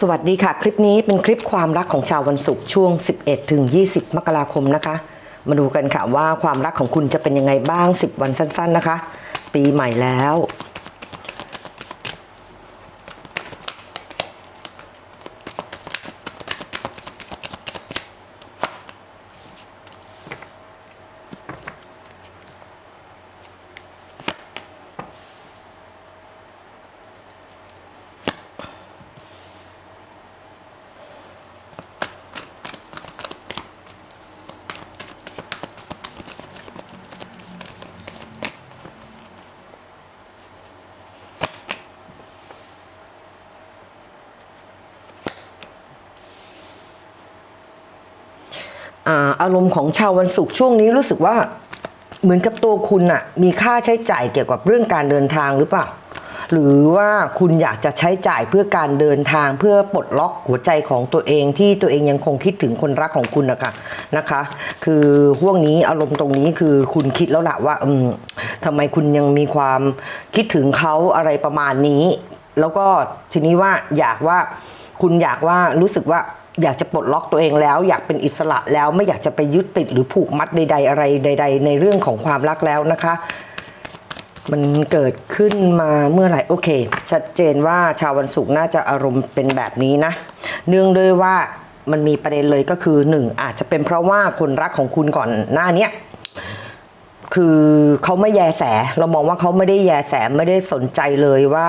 สวัสดีค่ะ คลิปนี้เป็นคลิปความรักของชาววันศุกร์ช่วง 11 ถึง 20 มกราคมนะคะ มาดูกันค่ะว่าความรักของคุณจะเป็นยังไงบ้าง 10 วันสั้น ๆ นะคะ ปีใหม่แล้ว ของชาววันศุกร์ช่วงนี้รู้สึกว่าเหมือนกับตัวคุณอะมีค่าใช้จ่ายเกี่ยวกับเรื่องการเดินทางหรือเปล่า หรือว่าคุณอยากจะใช้จ่ายเพื่อการเดินทางเพื่อปลดล็อกหัวใจของตัวเองที่ตัวเองยังคงคิดถึงคนรักของคุณนะคะนะคะ คือห่วงนี้อารมณ์ตรงนี้คือคุณคิดแล้วละว่าอืมทำไมคุณยังมีความคิดถึงเขาอะไรประมาณนี้ แล้วก็ทีนี้ว่าอยากว่าคุณอยากว่ารู้สึกว่า อยากจะปลดล็อกตัวเองแล้ว อยากเป็นอิสระแล้วไม่อยากจะไปยึดติดหรือผูกมัดใด ๆ อะไรใด ๆ ในเรื่องของความรักแล้วนะคะ มันเกิดขึ้นมาเมื่อไหร่โอเค ชัดเจนว่าชาววันศุกร์น่าจะอารมณ์เป็นแบบนี้นะ เนื่องด้วยว่ามันมีประเด็นเลยก็คือหนึ่งอาจจะเป็นเพราะว่าคนรักของคุณก่อนหน้านี้คือเขาไม่แยแส เรามองว่าเขาไม่ได้แยแสไม่ได้สนใจเลยว่า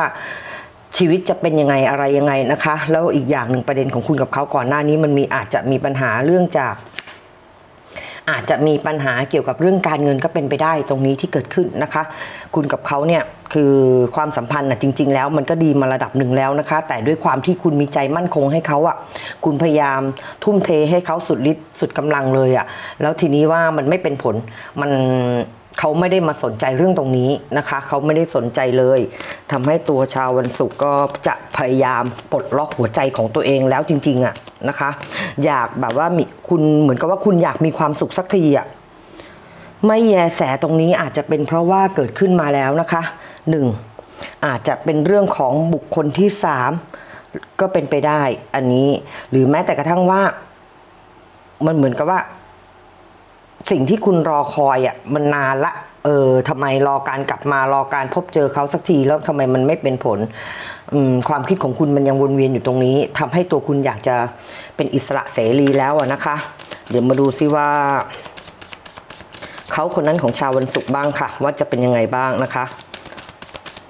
ชีวิตจะเป็นยังไงอะไรยังไงนะคะ แล้วอีกอย่างหนึ่งประเด็นของคุณกับเขาก่อนหน้านี้มันมีอาจจะมีปัญหาเรื่องจาก อาจจะมีปัญหาเกี่ยวกับเรื่องการเงินก็เป็นไปได้ตรงนี้ที่เกิดขึ้นนะคะ คุณกับเขาเนี่ยคือความสัมพันธ์นะจริง ๆ แล้วมันก็ดีมาระดับหนึ่งแล้วนะคะ แต่ด้วยความที่คุณมีใจมั่นคงให้เขาอะ่ะ คุณพยายามทุ่มเทให้เขาสุดฤทธิ์สุดกำลังเลยอะ่ะ แล้วทีนี้ว่ามันไม่เป็นผลมัน เขาไม่ได้มาสนใจเรื่องตรงนี้นะคะ เขาไม่ได้สนใจเลยทำให้ตัวชาววันศุกร์ก็จะพยายามปลดล็อกหัวใจของตัวเองแล้วจริงๆอะนะคะ อยากแบบว่ามีคุณเหมือนกับว่าคุณอยากมีความสุขสักทีอะไม่แยแสตรงนี้อาจจะเป็นเพราะว่าเกิดขึ้นมาแล้วนะคะหนึ่งอาจจะเป็นเรื่องของบุคคลที่สามก็เป็นไปได้อันนี้ หรือแม้แต่กระทั่งว่า มันเหมือนกับว่า สิ่งที่คุณรอคอยอะมันนานละ เออทำไมรอการกลับมารอการพบเจอเขาสักทีแล้วทำไมมันไม่เป็นผลความคิดของคุณมันยังวนเวียนอยู่ตรงนี้ทำให้ตัวคุณอยากจะเป็นอิสระเสรีแล้วอะนะคะ เดี๋ยวมาดูซิว่าเขาคนนั้นของชาววันศุกร์บ้างค่ะ ว่าจะเป็นยังไงบ้างนะคะ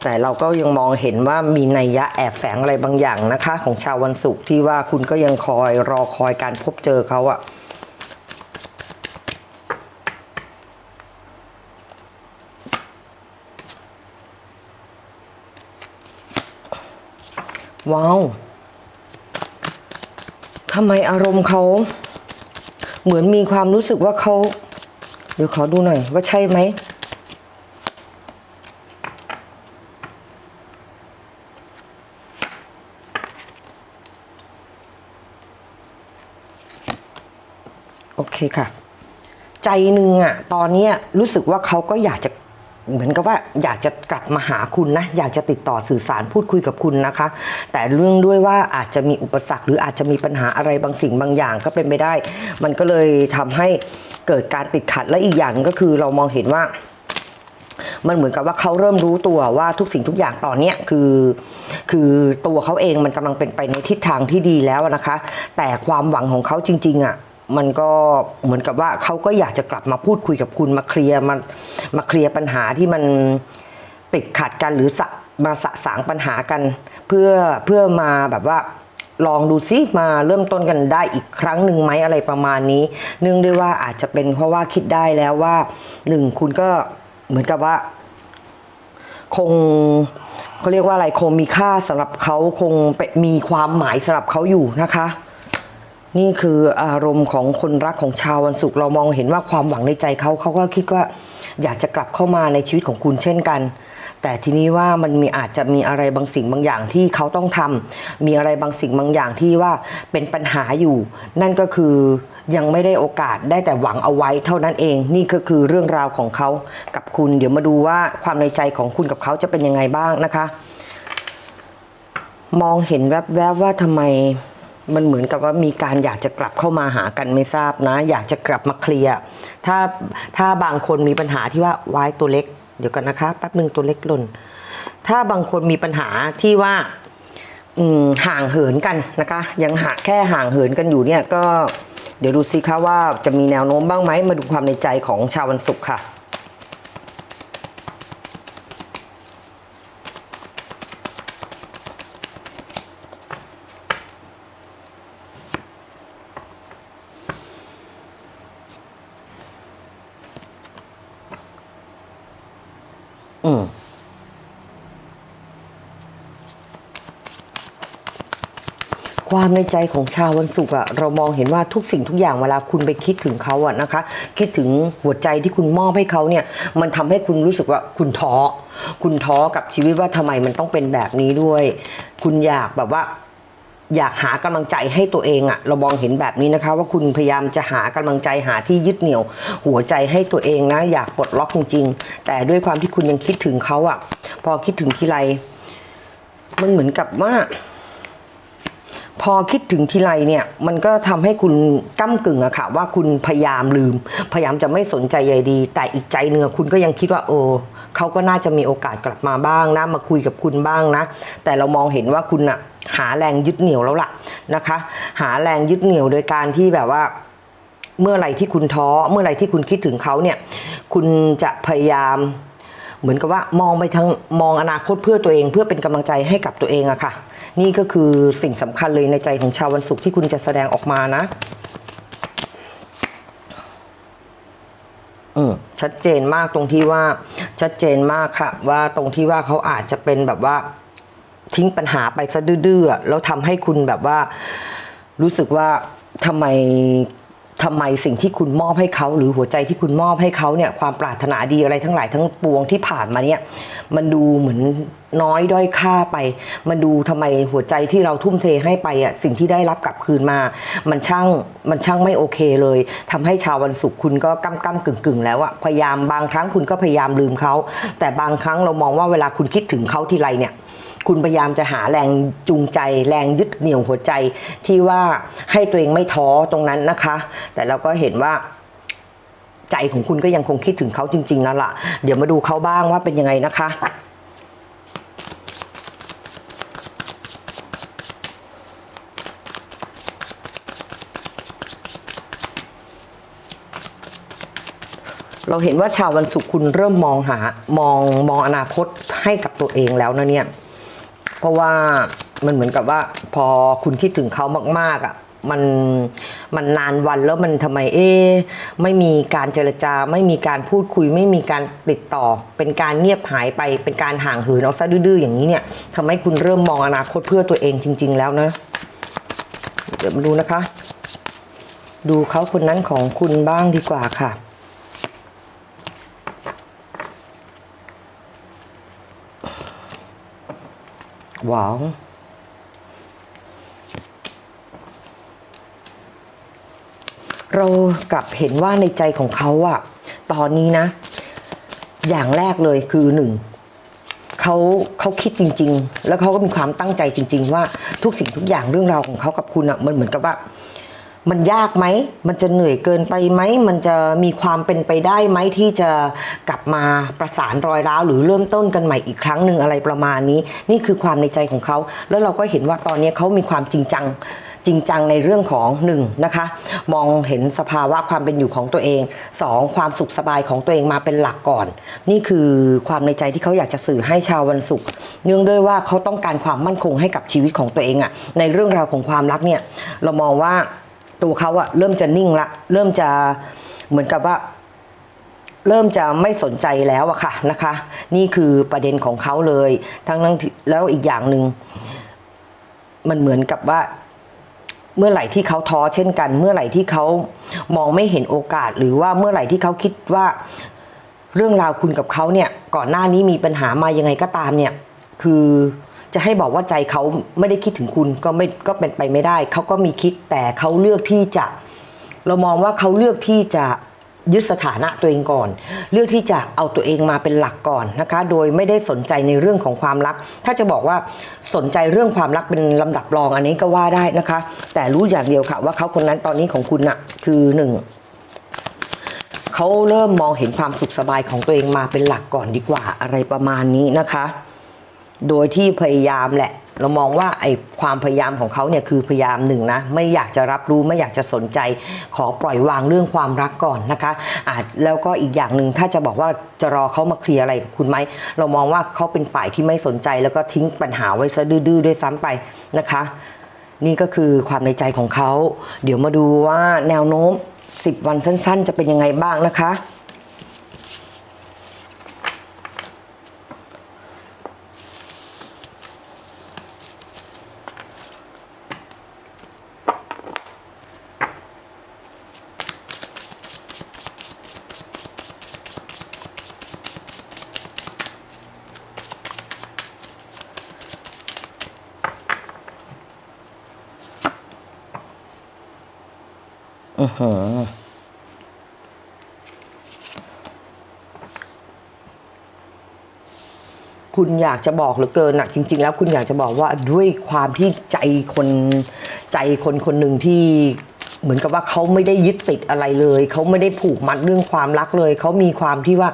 แต่เราก็ยังมองเห็นว่ามีนัยยะแอบแฝงอะไรบางอย่างนะคะ ของชาววันศุกร์ที่ว่าคุณก็ยังคอยรอคอยการพบเจอเขาอะ ว้าวทำไมอารมณ์เขาเหมือนมีความรู้สึกว่าเขา เดี๋ยวขอดูหน่อยว่าใช่ไหมโอเคค่ะ ใจหนึ่งอะตอนนี้รู้สึกว่าเขาก็อยากจะ เหมือนกับว่าอยากจะกลับมาหาคุณนะอยากจะติดต่อสื่อสารพูดคุยกับคุณนะคะ แต่เรื่องด้วยว่าอาจจะมีอุปสรรค หรืออาจจะมีปัญหาอะไรบางสิ่งบางอย่างก็เป็นไปได้ มันก็เลยทำให้เกิดการติดขัดและอีกอย่างก็คือเรามองเห็นว่ามันเหมือนกับว่าเขาเริ่มรู้ตัวว่าทุกสิ่งทุกอย่างตอนเนี้ยคือ คือตัวเขาเองมันกำลังเป็นไปในทิศทางที่ดีแล้วนะคะ แต่ความหวังของเขาจริง ๆอะ มันก็เหมือนกับว่าเขาก็อยากจะกลับมาพูดคุยกับคุณมาเคลียร์มามาเคลียร์ปัญหาที่มันติดขัดกันหรือสะมาสะสางปัญหากัน เพื่อเพื่อมาแบบว่าลองดูซิมาเริ่มต้นกันได้อีกครั้งหนึ่งไหมอะไรประมาณนี้ เนื่องด้วยว่าอาจจะเป็นเพราะว่าคิดได้แล้วว่าหนึ่งคุณก็เหมือนกับว่า คงเขาเรียกว่าอะไรคงมีค่าสำหรับเขาคงมีความหมายสำหรับเขาอยู่นะคะ นี่คืออารมณ์ของคนรักของชาววันศุกร์เรามองเห็นว่าความหวังในใจเขาเขาก็คิดว่าอยากจะกลับเข้ามาในชีวิตของคุณเช่นกัน แต่ทีนี้ว่ามันมีอาจจะมีอะไรบางสิ่งบางอย่างที่เขาต้องทำมีอะไรบางสิ่งบางอย่างที่ว่าเป็นปัญหาอยู่ นั่นก็คือยังไม่ได้โอกาสได้แต่หวังเอาไว้เท่านั้นเอง นี่ก็คือเรื่องราวของเขากับคุณ เดี๋ยวมาดูว่าความในใจของคุณกับเขาจะเป็นยังไงบ้างนะคะ มองเห็นแวบๆว่าทำไม มันเหมือนกับว่ามีการอยากจะกลับเข้ามาหากันไม่ทราบนะ อยากจะกลับมาเคลียร์ถ้าถ้าบางคนมีปัญหาที่ว่าวายตัวเล็กเดี๋ยวกันนะคะแป๊บหนึ่งตัวเล็กหล่นถ้าบางคนมีปัญหาที่ว่าห่างเหินกันนะคะ ยังหาแค่ห่างเหินกันอยู่เนี่ยก็เดี๋ยวดูสิคะว่าจะมีแนวโน้มบ้างไหมมาดูความในใจของชาววันศุกร์ค่ะ ความในใจของชาววันศุกร์อะเรามองเห็นว่าทุกสิ่งทุกอย่างเวลาคุณไปคิดถึงเขาอะนะคะ คิดถึงหัวใจที่คุณมอบให้เขาเนี่ย มันทำให้คุณรู้สึกว่าคุณท้อ คุณท้อกับชีวิตว่าทำไมมันต้องเป็นแบบนี้ด้วย คุณอยากแบบว่าอยากหากำลังใจให้ตัวเองอะเรามองเห็นแบบนี้นะคะ ว่าคุณพยายามจะหากำลังใจหาที่ยึดเหนี่ยว หัวใจให้ตัวเองนะ อยากปลดล็อกจริงๆ แต่ด้วยความที่คุณยังคิดถึงเขาอะพอคิดถึงทีไรมันเหมือนกับว่า อคิดถึงทีไรเนี่ยมันก็ทำให้คุณก้ากึ่งอะค่ะว่าคุณพยายามลืม พยายามจะไม่สนใจใยดี แต่อีกใจเนื้อคุณก็ยังคิดว่าโอ้เขาก็น่าจะมีโอกาสกลับมาบ้างนะมาคุยกับคุณบ้างนะ แต่เรามองเห็นว่าคุณอะหาแรงยึดเหนี่ยวแล้วล่ะนะคะ หาแรงยึดเหนี่ยวโดยการที่แบบว่าเมื่อไหร่ที่คุณท้อเมื่อไหร่ที่คุณคิดถึงเขาเนี่ยคุณจะพยายามเหมือนกับว่ามองไปทางมองอนาคตเพื่อตัวเอง เพื่อเป็นกำลังใจให้กับตัวเองอะค่ะ นี่ก็คือสิ่งสำคัญเลยในใจของชาววันศุกร์ที่คุณจะแสดงออกมานะ อืมชัดเจนมากตรงที่ว่า ชัดเจนมากค่ะ ว่าตรงที่ว่าเขาอาจจะเป็นแบบว่า ทิ้งปัญหาไปซะดื้อๆอะแล้วทำให้คุณแบบว่า รู้สึกว่าทำไม ทำไมสิ่งที่คุณมอบให้เขา หรือหัวใจที่คุณมอบให้เขาเนี่ยความปรารถนาดีอะไรทั้งหลายทั้งปวงที่ผ่านมาเนี่ยมันดูเหมือนน้อยด้อยค่าไป มันดูทำไมหัวใจที่เราทุ่มเทให้ไปอะสิ่งที่ได้รับกลับคืนมา มันช่างมันช่างไม่โอเคเลยทำให้ชาววันศุกร์คุณก็ก้ำก้ำกึ่งกึ่งแล้วอะพยายามบางครั้งคุณก็พยายามลืมเขาแต่บางครั้งเรามองว่าเวลาคุณคิดถึงเขาทีไรเนี่ย คุณพยายามจะหาแรงจูงใจ แรงยึดเหนี่ยวหัวใจที่ว่าให้ตัวเองไม่ท้อตรงนั้นนะคะ แต่เราก็เห็นว่าใจของคุณก็ยังคงคิดถึงเขาจริงๆนั่นแหละเดี๋ยวมาดูเขาบ้างว่าเป็นยังไงนะคะ เราเห็นว่าชาววันศุกร์คุณเริ่มมองหามองมองอนาคตให้กับตัวเองแล้วนะเนี่ย เพราะว่ามันเหมือนกับว่าพอคุณคิดถึงเขามาก ๆอะ่ะมันมันนานวันแล้วมันทำไมเอ๊ไม่มีการเจรจา ไม่มีการพูดคุย ไม่มีการติดต่อ เป็นการเงียบหายไป เป็นการห่างเหินเอาซะดื้อๆอย่างนี้เนี่ยทำให้คุณเริ่มมองอนาคตเพื่อตัวเองจริง ๆ แล้วนะเดี๋ยวมาดูนะคะ ดูเขาคนนั้นของคุณบ้างดีกว่าค่ะ ว้าวเรากลับเห็นว่าในใจของเขาอะตอนนี้นะ อย่างแรกเลยคือหนึ่งเขาเขาคิดจริง ๆ แล้วเขาก็มีความตั้งใจจริง ๆ ว่าทุกสิ่งทุกอย่างเรื่องราวของเขากับคุณอะมันเหมือนกับว่า มันยากไหม มันจะเหนื่อยเกินไปไหม มันจะมีความเป็นไปได้ไหมที่จะกลับมาประสานรอยร้าวหรือเริ่มต้นกันใหม่อีกครั้งหนึ่งอะไรประมาณนี้ นี่คือความในใจของเขา แล้วเราก็เห็นว่าตอนนี้เขามีความจริงจังจริงจังในเรื่องของหนึ่งนะคะมองเห็นสภาวะความเป็นอยู่ของตัวเองสองความสุขสบายของตัวเองมาเป็นหลักก่อน นี่คือความในใจที่เขาอยากจะสื่อให้ชาววันศุกร์เนื่องด้วยว่าเขาต้องการความมั่นคงให้กับชีวิตของตัวเองอะในเรื่องราวของความรักเนี่ยเรามองว่า ตัวเขาอะเริ่มจะนิ่งละ เริ่มจะเหมือนกับว่า เริ่มจะไม่สนใจแล้วอะค่ะนะคะ นี่คือประเด็นของเขาเลย ทั้งนั้นแล้วอีกอย่างหนึ่งมันเหมือนกับว่า เมื่อไหร่ที่เขาท้อเช่นกัน เมื่อไหร่ที่เขามองไม่เห็นโอกาส หรือว่าเมื่อไหร่ที่เขาคิดว่าเรื่องราวคุณกับเขาเนี่ย ก่อนหน้านี้มีปัญหามายังไงก็ตามเนี่ย คือ จะให้บอกว่าใจเขาไม่ได้คิดถึงคุณก็ไม่ก็เป็นไปไม่ได้ เขาก็มีคิดแต่เขาเลือกที่จะ เรามองว่าเขาเลือกที่จะยึดสถานะตัวเองก่อน เลือกที่จะเอาตัวเองมาเป็นหลักก่อนนะคะ โดยไม่ได้สนใจในเรื่องของความรัก ถ้าจะบอกว่าสนใจเรื่องความรักเป็นลำดับรองอันนี้ก็ว่าได้นะคะ แต่รู้อย่างเดียวค่ะ ว่าเขาคนนั้นตอนนี้ของคุณน่ะคือหนึ่งเขาเริ่มมองเห็นความสุขสบายของตัวเองมาเป็นหลักก่อนดีกว่าอะไรประมาณนี้นะคะ โดยที่พยายามแหละ เรามองว่าไอ้ความพยายามของเขาเนี่ยคือพยายามหนึ่งนะ ไม่อยากจะรับรู้ไม่อยากจะสนใจ ขอปล่อยวางเรื่องความรักก่อนนะคะอาจแล้วก็อีกอย่างหนึ่งถ้าจะบอกว่าจะรอเขามาเคลียร์อะไรคุณไหมเรามองว่าเขาเป็นฝ่ายที่ไม่สนใจแล้วก็ทิ้งปัญหาไว้ซะดื้อๆด้วยซ้ำไปนะคะ นี่ก็คือความในใจของเขา เดี๋ยวมาดูว่าแนวโน้ม 10 วันสั้น ๆ จะเป็นยังไงบ้างนะคะ คุณอยากจะบอกเหลือเกินนะจริง ๆ แล้วคุณอยากจะบอกว่าด้วยความที่ใจคนใจคนคนหนึ่งที่เหมือนกับว่าเขาไม่ได้ยึดติดอะไรเลย เขาไม่ได้ผูกมัดเรื่องความรักเลย เขามีความที่ว่า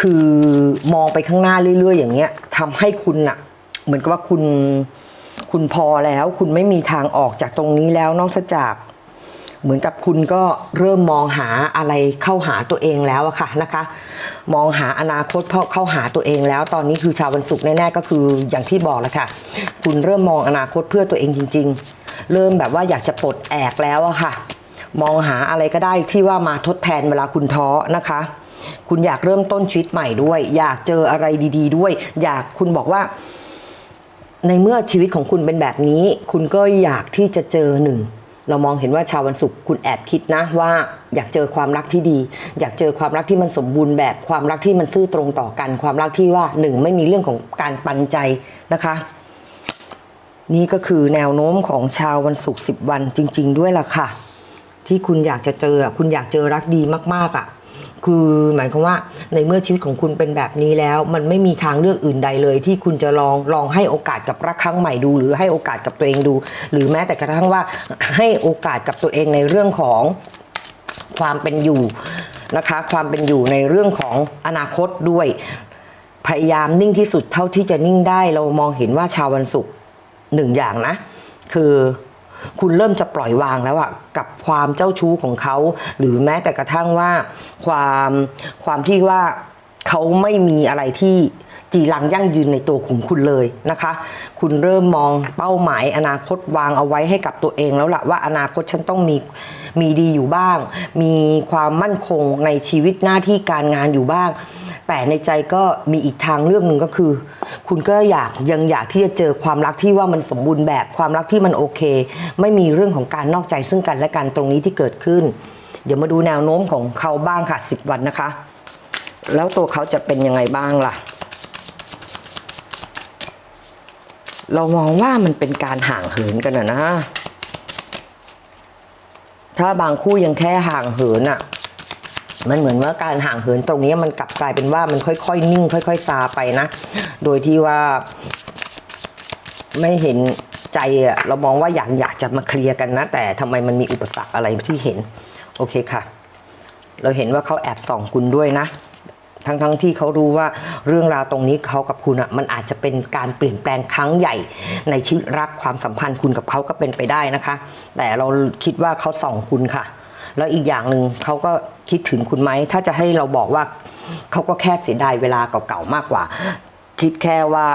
คือมองไปข้างหน้าเรื่อย ๆ อย่างเงี้ยทำให้คุณน่ะเหมือนกับว่าคุณคุณพอแล้ว คุณไม่มีทางออกจากตรงนี้แล้วนอกจาก เหมือนกับคุณก็เริ่มมองหาอะไรเข้าหาตัวเองแล้วอะค่ะนะคะ มองหาอนาคตเข้าเข้าหาตัวเองแล้ว ตอนนี้คือชาววันศุกร์แน่ๆก็คืออย่างที่บอกแล้วค่ะ คุณเริ่มมองอนาคตเพื่อตัวเองจริง ๆ เริ่มแบบว่าอยากจะปลดแอกแล้วอะค่ะ มองหาอะไรก็ได้ที่ว่ามาทดแทนเวลาคุณท้อนะคะ คุณอยากเริ่มต้นชีวิตใหม่ด้วย อยากเจออะไรดี ๆ ด้วย อยากคุณบอกว่า ในเมื่อชีวิตของคุณเป็นแบบนี้ คุณก็อยากที่จะเจอหนึ่ง เรามองเห็นว่าชาววันศุกร์คุณแอบคิดนะว่าอยากเจอความรักที่ดี อยากเจอความรักที่มันสมบูรณ์แบบความรักที่มันซื่อตรงต่อกัน ความรักที่ว่าหนึ่งไม่มีเรื่องของการปันใจนะคะ นี่ก็คือแนวโน้มของชาววันศุกร์สิบวันจริง ๆ ด้วยล่ะค่ะ ที่คุณอยากจะเจอคุณอยากเจอรักดีมากๆอะ คือหมายความว่าในเมื่อชีวิตของคุณเป็นแบบนี้แล้ว มันไม่มีทางเลือกอื่นใดเลย ที่คุณจะลองลองให้โอกาสกับรักครั้งใหม่ดู หรือให้โอกาสกับตัวเองดู หรือแม้แต่กระทั่งว่าให้โอกาสกับตัวเองในเรื่องของความเป็นอยู่นะคะความเป็นอยู่ในเรื่องของอนาคตด้วย พยายามนิ่งที่สุดเท่าที่จะนิ่งได้เรามองเห็นว่าชาววันศุกร์หนึ่งอย่างนะ คือ คุณเริ่มจะปล่อยวางแล้วอะกับความเจ้าชู้ของเขา หรือแม้แต่กระทั่งว่าความความที่ว่าเขาไม่มีอะไรที่จีรังยั่งยืนในตัวของคุณเลยนะคะ คุณเริ่มมองเป้าหมายอนาคตวางเอาไว้ให้กับตัวเองแล้วล่ะว่าอนาคตฉันต้องมีมีดีอยู่บ้าง มีความมั่นคงในชีวิตหน้าที่การงานอยู่บ้าง แต่ในใจก็มีอีกทางเลือกหนึ่งก็คือ คุณก็อยากยังอยากที่จะเจอความรักที่ว่ามันสมบูรณ์แบบความรักที่มันโอเค ไม่มีเรื่องของการนอกใจซึ่งกันและกันตรงนี้ที่เกิดขึ้น เดี๋ยวมาดูแนวโน้มของเขาบ้างค่ะ 10 วันนะคะ แล้วตัวเขาจะเป็นยังไงบ้างล่ะ เรามองว่ามันเป็นการห่างเหินกันนะนะถ้าบางคู่ยังแค่ห่างเหินอะ มันเหมือนว่าการห่างเหินตรงนี้มันกลับกลายเป็นว่ามันค่อยๆนิ่ง ค่อย ๆ ซาไปนะ โดยที่ว่า ไม่เห็นใจอะเรามองว่าอยากอยากจะมาเคลียร์กันนะ แต่ทำไมมันมีอุปสรรคอะไรที่เห็น โอเคค่ะ เราเห็นว่าเขาแอบส่องคุณด้วยนะทั้งทั้งที่เขารู้ว่าเรื่องราวตรงนี้เขากับคุณอะมันอาจจะเป็นการเปลี่ยนแปลงครั้งใหญ่ ในชีวิตรักความสัมพันธ์คุณกับเขาก็เป็นไปได้นะคะ แต่เราคิดว่าเขาส่องคุณค่ะ แล้วอีกอย่างหนึ่งเขาก็คิดถึงคุณไหม ถ้าจะให้เราบอกว่าเขาก็แค่เสียดายเวลาเก่าๆมากกว่า คิดแค่ว่า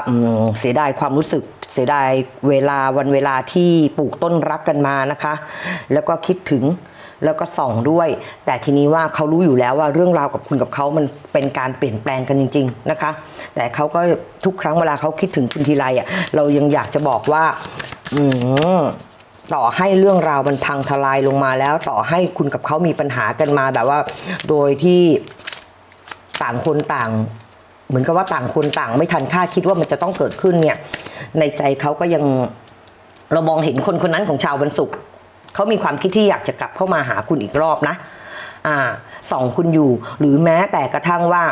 เสียดายความรู้สึก เสียดายเวลาวันเวลาที่ปลูกต้นรักกันมานะคะ แล้วก็คิดถึงแล้วก็ส่องด้วย แต่ทีนี้ว่าเขารู้อยู่แล้วว่าเรื่องราวกับคุณกับเขามันเป็นการเปลี่ยนแปลงกันจริง ๆนะคะ แต่เขาก็ทุกครั้งเวลาเขาคิดถึงคุณทีไรอะเรายังอยากจะบอกว่า อืม ต่อให้เรื่องราวมันพังทลายลงมาแล้ว ต่อให้คุณกับเขามีปัญหากันมาแบบว่า โดยที่ต่างคนต่าง เหมือนกับว่าต่างคนต่าง ไม่ทันคาดคิดว่ามันจะต้องเกิดขึ้นเนี่ย ในใจเขาก็ยังเรามองเห็นคนคนนั้นของชาววันศุกร์เขามีความคิดที่อยากจะกลับเข้ามาหาคุณอีกรอบนะ อ่าส่องคุณอยู่ หรือแม้แต่กระทั่งว่า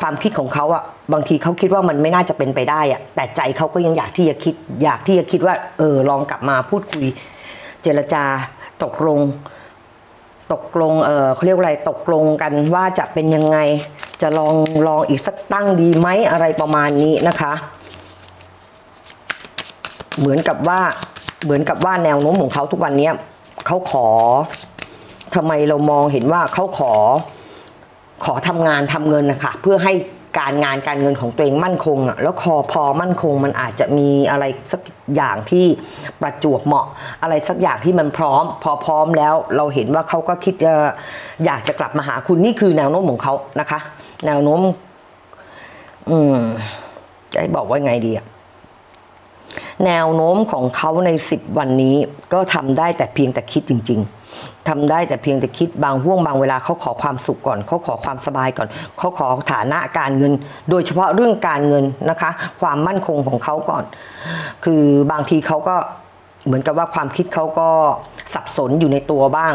ความคิดของเขาอะบางทีเขาคิดว่ามันไม่น่าจะเป็นไปได้อะแต่ใจเขาก็ยังอยากที่จะคิด อยากที่จะคิดว่า เออลองกลับมาพูดคุย เจรจาตกลง ตกลงเออเขาเรียกว่าอะไรตกลงกันว่าจะเป็นยังไงจะลองลองอีกสักตั้งดีไหมอะไรประมาณนี้นะคะ เหมือนกับว่าเหมือนกับว่าแนวโน้มของเขาทุกวันนี้เขาขอทำไมเรามองเห็นว่าเขาขอ ขอทำงานทำเงินนะคะเพื่อให้การงานการเงินของตัวเองมั่นคงอะแล้วคอพอมั่นคงมันอาจจะมีอะไรสักอย่างที่ประจวบเหมาะ อะไรสักอย่างที่มันพร้อม พอพร้อมแล้วเราเห็นว่าเขาก็คิดจะอยากจะกลับมาหาคุณนี่คือแนวโน้มของเขานะคะ แนวโน้ม อืมจะให้บอกว่าไงดีอะแนวโน้มของเขาใน 10 วันนี้ก็ทำได้แต่เพียงแต่คิดจริง ๆ ทำได้แต่เพียงแต่คิดบางห่วงบางเวลาเขาขอความสุขก่อนเขาขอความสบายก่อนเขาขอฐานะการเงิน โดยเฉพาะเรื่องการเงินนะคะ ความมั่นคงของเขาก่อน คือบางทีเขาก็เหมือนกับว่าความคิดเขาก็สับสนอยู่ในตัวบ้าง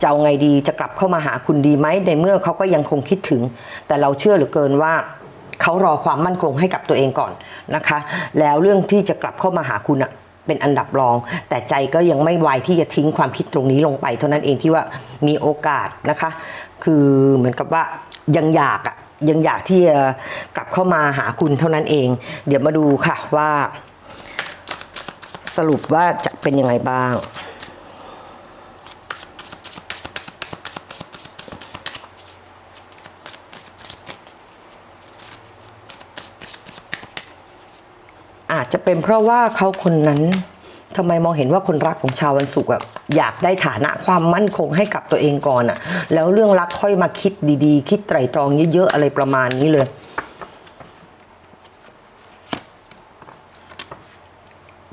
จะเอาไงดีจะกลับเข้ามาหาคุณดีไหมในเมื่อเขาก็ยังคงคิดถึง แต่เราเชื่อเหลือเกินว่าเขารอความมั่นคงให้กับตัวเองก่อนนะคะ แล้วเรื่องที่จะกลับเข้ามาหาคุณอะ เป็นอันดับรอง แต่ใจก็ยังไม่ไวที่จะทิ้งความคิดตรงนี้ลงไป เท่านั้นเองที่ว่ามีโอกาสนะคะ คือเหมือนกับว่ายังอยากอะยังอยากที่จะกลับเข้ามาหาคุณเท่านั้นเอง เดี๋ยวมาดูค่ะว่า สรุปว่าจะเป็นยังไงบ้าง จะเป็นเพราะว่าเขาคนนั้นทำไมมองเห็นว่าคนรักของชาววันศุกร์อะอยากได้ฐานะความมั่นคงให้กับตัวเองก่อนอะแล้วเรื่องรักค่อยมาคิดดีๆ คิดไตรตรองเยอะๆอะไรประมาณนี้เลย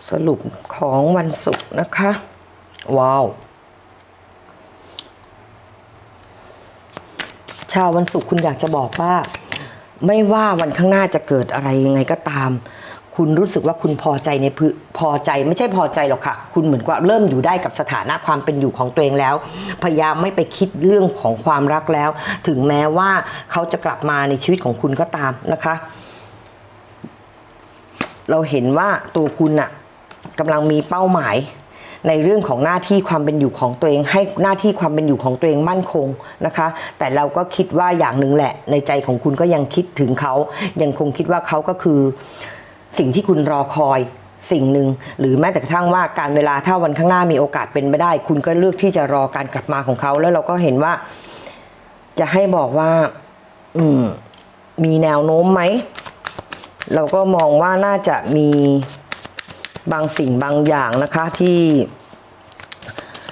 สรุปของวันศุกร์นะคะ ว้าว ชาววันศุกร์คุณอยากจะบอกว่า ไม่ว่าวันข้างหน้าจะเกิดอะไรยังไงก็ตาม คุณรู้สึกว่าคุณพอใจในพื้นพอใจไม่ใช่พอใจหรอกค่ะ คุณเหมือนกับเริ่มอยู่ได้กับสถานะความเป็นอยู่ของตัวเองแล้ว พยายามไม่ไปคิดเรื่องของความรักแล้ว ถึงแม้ว่าเขาจะกลับมาในชีวิตของคุณก็ตามนะคะ เราเห็นว่าตัวคุณอะกำลังมีเป้าหมายในเรื่องของหน้าที่ความเป็นอยู่ของตัวเอง ให้หน้าที่ความเป็นอยู่ของตัวเองมั่นคงนะคะ แต่เราก็คิดว่าอย่างหนึ่งแหละ ในใจของคุณก็ยังคิดถึงเขายังคงคิดว่าเขาก็คือ สิ่งที่คุณรอคอยสิ่งหนึ่งหรือแม้แต่กระทั่งว่าการเวลาถ้าวันข้างหน้ามีโอกาสเป็นไปได้ คุณก็เลือกที่จะรอการกลับมาของเขา แล้วเราก็เห็นว่า จะให้บอกว่า อืม มีแนวโน้มไหม เราก็มองว่าน่าจะมีบางสิ่งบางอย่างนะคะที่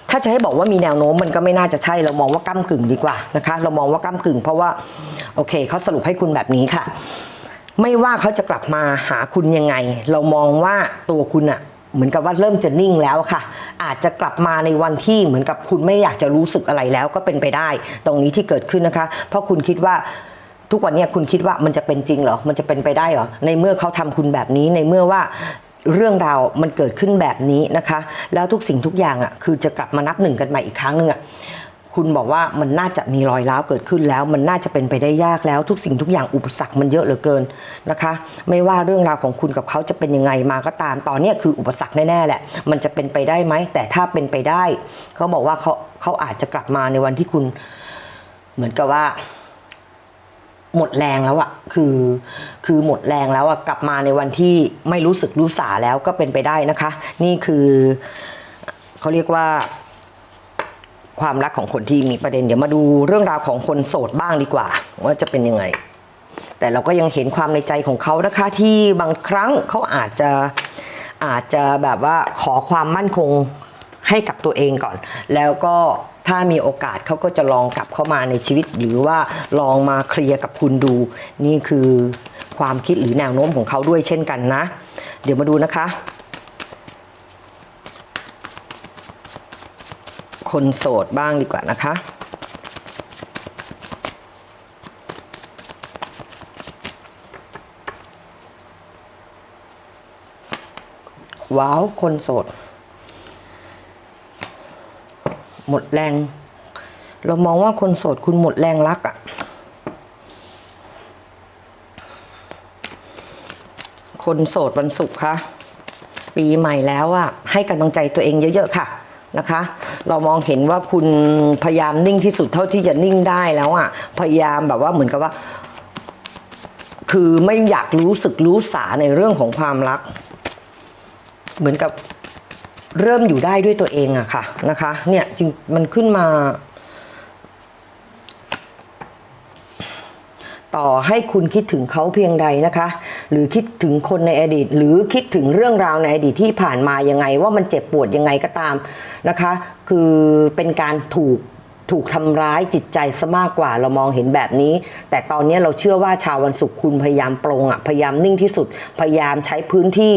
ถ้าจะให้บอกว่ามีแนวโน้มมันก็ไม่น่าจะใช่ เรามองว่าก้ากึ่งดีกว่านะคะ เรามองว่าก้ากึ่ง เพราะว่า โอเคเขาสรุปให้คุณแบบนี้ค่ะ ไม่ว่าเขาจะกลับมาหาคุณยังไง เรามองว่าตัวคุณอะเหมือนกับว่าเริ่มจะนิ่งแล้วค่ะ อาจจะกลับมาในวันที่เหมือนกับคุณไม่อยากจะรู้สึกอะไรแล้วก็เป็นไปได้ ตรงนี้ที่เกิดขึ้นนะคะ เพราะคุณคิดว่าทุกวันนี้คุณคิดว่ามันจะเป็นจริงเหรอ มันจะเป็นไปได้เหรอ ในเมื่อเขาทำคุณแบบนี้ ในเมื่อว่าเรื่องราวมันเกิดขึ้นแบบนี้นะคะ แล้วทุกสิ่งทุกอย่างอะคือจะกลับมานับหนึ่งกันใหม่อีกครั้งหนึ่งอะ คุณบอกว่ามันน่าจะมีรอยร้าวเกิดขึ้นแล้ว มันน่าจะเป็นไปได้ยากแล้วทุกสิ่งทุกอย่างอุปสรรคมันเยอะเหลือเกินนะคะ ไม่ว่าเรื่องราวของคุณกับเขาจะเป็นยังไงมาก็ตามตอนนี้คืออุปสรรคแน่ๆแหละ มันจะเป็นไปได้ไหมแต่ถ้าเป็นไปได้ เขาบอกว่าเขาเขาอาจจะกลับมาในวันที่คุณ เหมือนกับว่า หมดแรงแล้วอะคือ คือหมดแรงแล้วอะกลับมาในวันที่ไม่รู้สึกรู้สาแล้วก็เป็นไปได้นะคะ นี่คือเขาเรียกว่า ความรักของคนที่มีประเด็น เดี๋ยวมาดูเรื่องราวของคนโสดบ้างดีกว่า ว่าจะเป็นยังไง แต่เราก็ยังเห็นความในใจของเขานะคะ ที่บางครั้งเขาอาจจะอาจจะแบบว่าขอความมั่นคงให้กับตัวเองก่อน แล้วก็ถ้ามีโอกาสเขาก็จะลองกลับเข้ามาในชีวิต หรือว่าลองมาเคลียร์กับคุณดู นี่คือความคิดหรือแนวโน้มของเขาด้วยเช่นกันนะ เดี๋ยวมาดูนะคะ คนโสดบ้างดีกว่านะคะ ว้าว คนโสด หมดแรง เรามองว่าคนโสดคุณหมดแรงรักอะคนโสดวันศุกร์คะปีใหม่แล้วอะให้กำลังใจตัวเองเยอะ ๆ ค่ะนะคะ เรามองเห็นว่าคุณพยายามนิ่งที่สุดเท่าที่จะนิ่งได้แล้วอะพยายามแบบว่าเหมือนกับว่า คือไม่อยากรู้สึกรู้สาในเรื่องของความรัก เหมือนกับเริ่มอยู่ได้ด้วยตัวเองอะค่ะนะคะ เนี่ยจริงมันขึ้นมา ต่อให้คุณคิดถึงเขาเพียงใดนะคะ หรือคิดถึงคนในอดีต หรือคิดถึงเรื่องราวในอดีตที่ผ่านมายังไง ว่ามันเจ็บปวดยังไงก็ตามนะคะ คือเป็นการถูกถูกทำร้ายจิตใจซะมากกว่าเรามองเห็นแบบนี้ แต่ตอนนี้เราเชื่อว่าชาววันศุกร์คุณพยายามปรงอะพยายามนิ่งที่สุด พยายามใช้พื้นที่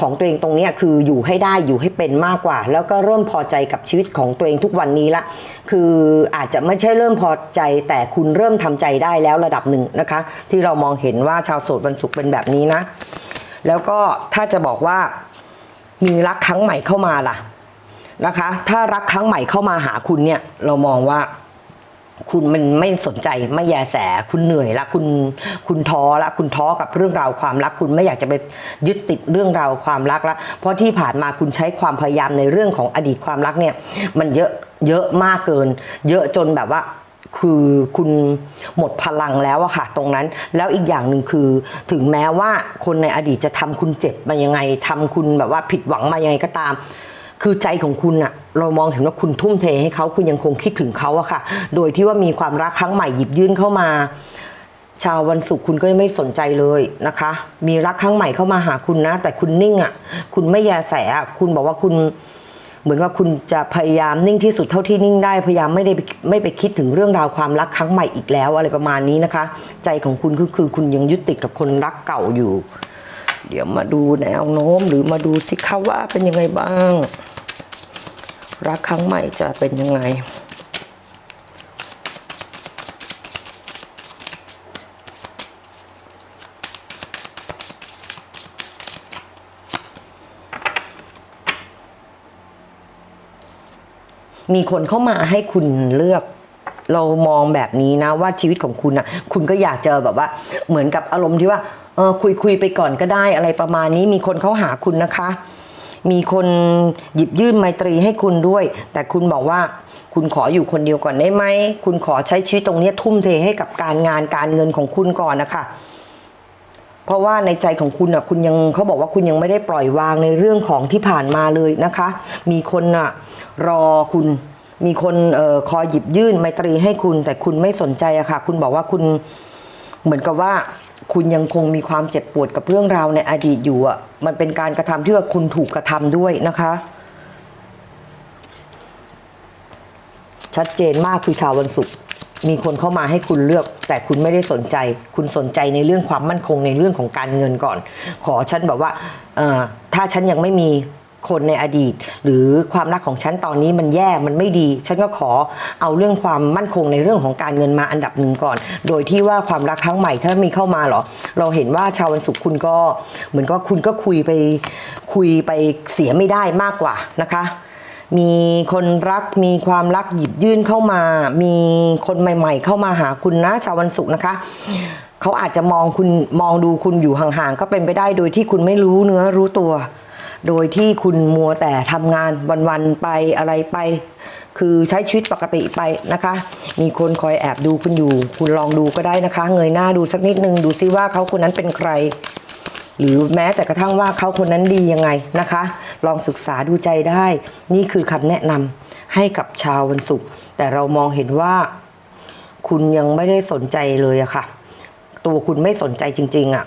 ของตัวเองตรงนี้คืออยู่ให้ได้อยู่ให้เป็นมากกว่า แล้วก็เริ่มพอใจกับชีวิตของตัวเองทุกวันนี้ละ คืออาจจะไม่ใช่เริ่มพอใจ แต่คุณเริ่มทำใจได้แล้วระดับหนึ่งนะคะ ที่เรามองเห็นว่าชาวโสดวันศุกร์เป็นแบบนี้นะ แล้วก็ถ้าจะบอกว่ามีรักครั้งใหม่เข้ามาล่ะ นะคะ ถ้ารักครั้งใหม่เข้ามาหาคุณเนี่ย เรามองว่าคุณมันไม่สนใจไม่แยแสคุณเหนื่อยละคุณคุณท้อละคุณท้อกับเรื่องราวความรัก คุณไม่อยากจะไปยึดติดเรื่องราวความรักละเพราะที่ผ่านมาคุณใช้ความพยายามในเรื่องของอดีตความรักเนี่ย มันเยอะเยอะมากเกิน เยอะจนแบบว่าคือคุณหมดพลังแล้วอะค่ะ ตรงนั้นแล้วอีกอย่างหนึ่งคือ ถึงแม้ว่าคนในอดีตจะทำคุณเจ็บมายังไงทำคุณแบบว่าผิดหวังมายังไงก็ตาม คือใจของคุณอะเรามองเห็นว่าคุณทุ่มเทให้เขาคุณยังคงคิดถึงเขาอะค่ะ โดยที่ว่ามีความรักครั้งใหม่หยิบยื่นเข้ามา ชาววันศุกร์คุณก็ไม่สนใจเลยนะคะ มีรักครั้งใหม่เข้ามาหาคุณนะ แต่คุณนิ่งอะคุณไม่แยแสอะคุณบอกว่าคุณเหมือนว่าคุณจะพยายามนิ่งที่สุดเท่าที่นิ่งได้พยายามไม่ได้ไปไม่ไปคิดถึงเรื่องราวความรักครั้งใหม่อีกแล้วอะไรประมาณนี้นะคะ ใจของคุณก็คือคุณยังยึดติดกับคนรักเก่าอยู่ เดี๋ยวมาดูแนวโน้มหรือมาดูสิคะว่าเป็นยังไงบ้าง รักครั้งใหม่จะเป็นยังไงมีคนเข้ามาให้คุณเลือก เรามองแบบนี้นะว่าชีวิตของคุณอะคุณก็อยากจะแบบว่าเหมือนกับอารมณ์ที่ว่าเออคุยคุยไปก่อนก็ได้อะไรประมาณนี้มีคนเข้าหาคุณนะคะ มีคนหยิบยื่นไมตรีให้คุณด้วย แต่คุณบอกว่าคุณขออยู่คนเดียวก่อนได้ไหมคุณขอใช้ชีวิตตรงนี้ทุ่มเทให้กับการงานการเงินของคุณก่อนนะคะเพราะว่าในใจของคุณอะคุณยังเขาบอกว่าคุณยังไม่ได้ปล่อยวางในเรื่องของที่ผ่านมาเลยนะคะ มีคนอะรอคุณ มีคนออคอยหยิบยื่นไมตรีให้คุณ แต่คุณไม่สนใจอะค่ะ คุณบอกว่าคุณเหมือนกับว่า คุณยังคงมีความเจ็บปวดกับเรื่องราวในอดีตอยู่อะมันเป็นการกระทำที่ว่าคุณถูกกระทำด้วยนะคะ ชัดเจนมากคือชาววันศุกร์มีคนเข้ามาให้คุณเลือก แต่คุณไม่ได้สนใจ คุณสนใจในเรื่องความมั่นคงในเรื่องของการเงินก่อน ขอฉันแบบว่าเออถ้าฉันยังไม่มี คนในอดีต หรือความรักของฉันตอนนี้มันแย่มันไม่ดี ฉันก็ขอเอาเรื่องความมั่นคงในเรื่องของการเงินมาอันดับหนึ่งก่อน โดยที่ว่าความรักครั้งใหม่ถ้ามีเข้ามาเหรอ เราเห็นว่าชาววันศุกร์คุณก็เหมือนก็คุณก็คุยไปคุยไปเสียไม่ได้มากกว่านะคะมีคนรักมีความรักหยิบยื่นเข้ามา มีคนใหม่ ๆ เข้ามาหาคุณนะชาววันศุกร์นะคะ เขาอาจจะมองคุณมองดูคุณอยู่ห่างๆก็เป็นไปได้โดยที่คุณไม่รู้เนื้อรู้ตัว โดยที่คุณมัวแต่ทำงานวันๆไปอะไรไป คือใช้ชีวิตปกติไปนะคะ มีคนคอยแอบดูคุณอยู่ คุณลองดูก็ได้นะคะ เงยหน้าดูสักนิดนึงดูซิว่าเขาคนนั้นเป็นใคร หรือแม้แต่กระทั่งว่าเขาคนนั้นดียังไงนะคะ ลองศึกษาดูใจได้ นี่คือคำแนะนำให้กับชาววันศุกร์แต่เรามองเห็นว่า คุณยังไม่ได้สนใจเลยอะค่ะ ตัวคุณไม่สนใจจริง ๆอะ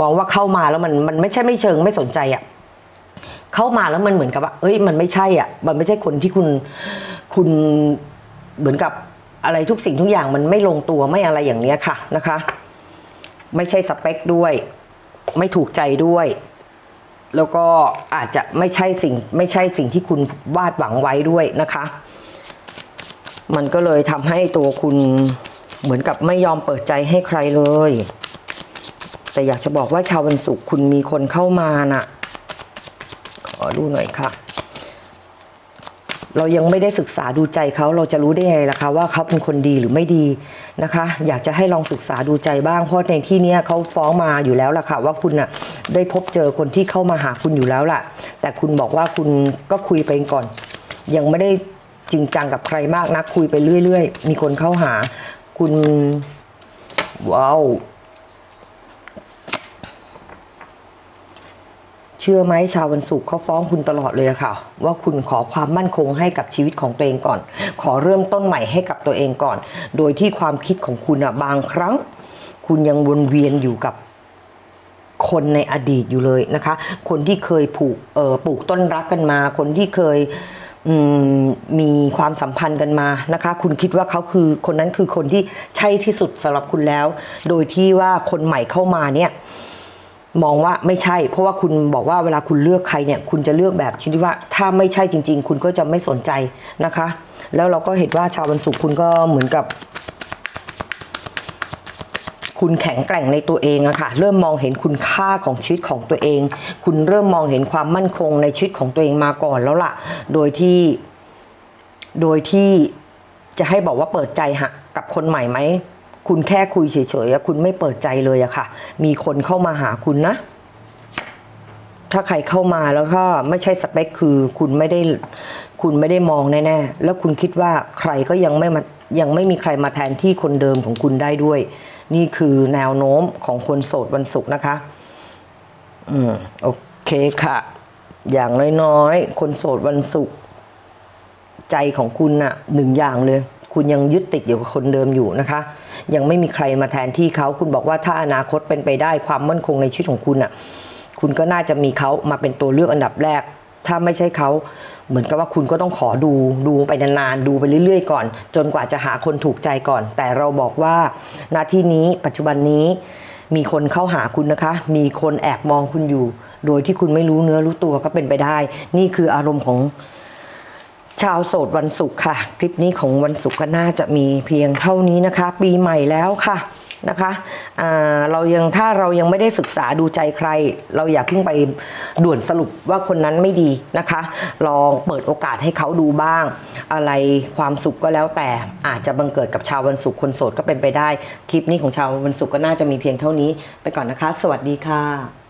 มองว่าเข้ามาแล้วมันมันไม่ใช่ไม่เชิงไม่สนใจอะ เข้ามาแล้วมันเหมือนกับว่าเอ้ยมันไม่ใช่อะมันไม่ใช่คนที่คุณคุณเหมือนกับอะไรทุกสิ่งทุกอย่างมันไม่ลงตัวไม่อะไรอย่างเนี้ยค่ะนะคะ ไม่ใช่สเปคด้วย ไม่ถูกใจด้วย แล้วก็อาจจะไม่ใช่สิ่งไม่ใช่สิ่งที่คุณวาดหวังไว้ด้วยนะคะ มันก็เลยทำให้ตัวคุณเหมือนกับไม่ยอมเปิดใจให้ใครเลย แต่อยากจะบอกว่าชาววันศุกร์คุณมีคนเข้ามาน่ะ ขอดูหน่อยค่ะ เรายังไม่ได้ศึกษาดูใจเขาเราจะรู้ได้ไงล่ะคะว่าเขาเป็นคนดีหรือไม่ดีนะคะ อยากจะให้ลองศึกษาดูใจบ้างเพราะในที่นี้เขาฟ้องมาอยู่แล้วล่ะค่ะว่าคุณน่ะได้พบเจอคนที่เข้ามาหาคุณอยู่แล้วล่ะ แต่คุณบอกว่าคุณก็คุยไปก่อน ยังไม่ได้จริงจังกับใครมากนะคุยไปเรื่อย ๆ มีคนเข้าหา คุณว้าว เชื่อไหมชาววันศุกร์เขาฟ้องคุณตลอดเลยอะค่ะ ว่าคุณขอความมั่นคงให้กับชีวิตของตัวเองก่อน ขอเริ่มต้นใหม่ให้กับตัวเองก่อน โดยที่ความคิดของคุณอะบางครั้ง คุณยังวนเวียนอยู่กับคนในอดีตอยู่เลยนะคะ คนที่เคยผูกเอ่อปลูกต้นรักกันมา คนที่เคยมีความสัมพันธ์กันมานะคะ คุณคิดว่าเขาคือคนนั้นคือคนที่ใช่ที่สุดสำหรับคุณแล้ว โดยที่ว่าคนใหม่เข้ามาเนี่ย มองว่าไม่ใช่ เพราะว่าคุณบอกว่าเวลาคุณเลือกใครเนี่ย คุณจะเลือกแบบชนิดว่าถ้าไม่ใช่จริง ๆ คุณก็จะไม่สนใจนะคะ แล้วเราก็เห็นว่าชาววันศุกร์คุณก็เหมือนกับ คุณแข็งแกร่งในตัวเองอะค่ะเริ่มมองเห็นคุณค่าของชีวิตของตัวเอง คุณเริ่มมองเห็นความมั่นคงในชีวิตของตัวเองมาก่อนแล้วล่ะ โดยที่โดยที่จะให้บอกว่าเปิดใจฮะกับคนใหม่ไหม คุณแค่คุยเฉยๆคุณไม่เปิดใจเลยอะค่ะ มีคนเข้ามาหาคุณนะ ถ้าใครเข้ามาแล้วถ้าไม่ใช่สเปคคือคุณไม่ได้คุณไม่ได้มองแน่ๆ แล้วคุณคิดว่าใครก็ยังไม่มายังไม่มีใครมาแทนที่คนเดิมของคุณได้ด้วย นี่คือแนวโน้มของคนโสดวันศุกร์นะคะ อืมโอเคค่ะ อย่างน้อยๆ คนโสดวันศุกร์ใจของคุณน่ะหนึ่งอย่างเลย คุณยังยึดติดอยู่กับคนเดิมอยู่นะคะ ยังไม่มีใครมาแทนที่เขาคุณบอกว่าถ้าอนาคตเป็นไปได้ความมั่นคงในชีวิตของคุณน่ะคุณก็น่าจะมีเขามาเป็นตัวเลือกอันดับแรก ถ้าไม่ใช่เขาเหมือนกับว่าคุณก็ต้องขอดูดูไปนานๆดูไปเรื่อย ๆ ก่อน จนกว่าจะหาคนถูกใจก่อน แต่เราบอกว่าณที่นี้ปัจจุบันนี้มีคนเข้าหาคุณนะคะ มีคนแอบมองคุณอยู่ โดยที่คุณไม่รู้เนื้อรู้ตัวก็เป็นไปได้ นี่คืออารมณ์ของ ชาวโสดวันศุกร์ค่ะ คลิปนี้ของวันศุกร์ก็น่าจะมีเพียงเท่านี้นะคะ ปีใหม่แล้วค่ะนะคะเรายังถ้าเรายังไม่ได้ศึกษาดูใจใคร เราอย่าเพิ่งไปด่วนสรุปว่าคนนั้นไม่ดีนะคะ ลองเปิดโอกาสให้เขาดูบ้าง อะไรความสุขก็แล้วแต่อาจจะบังเกิดกับชาววันศุกร์คนโสดก็เป็นไปได้ คลิปนี้ของชาววันศุกร์ก็น่าจะมีเพียงเท่านี้ไปก่อนนะคะ สวัสดีค่ะ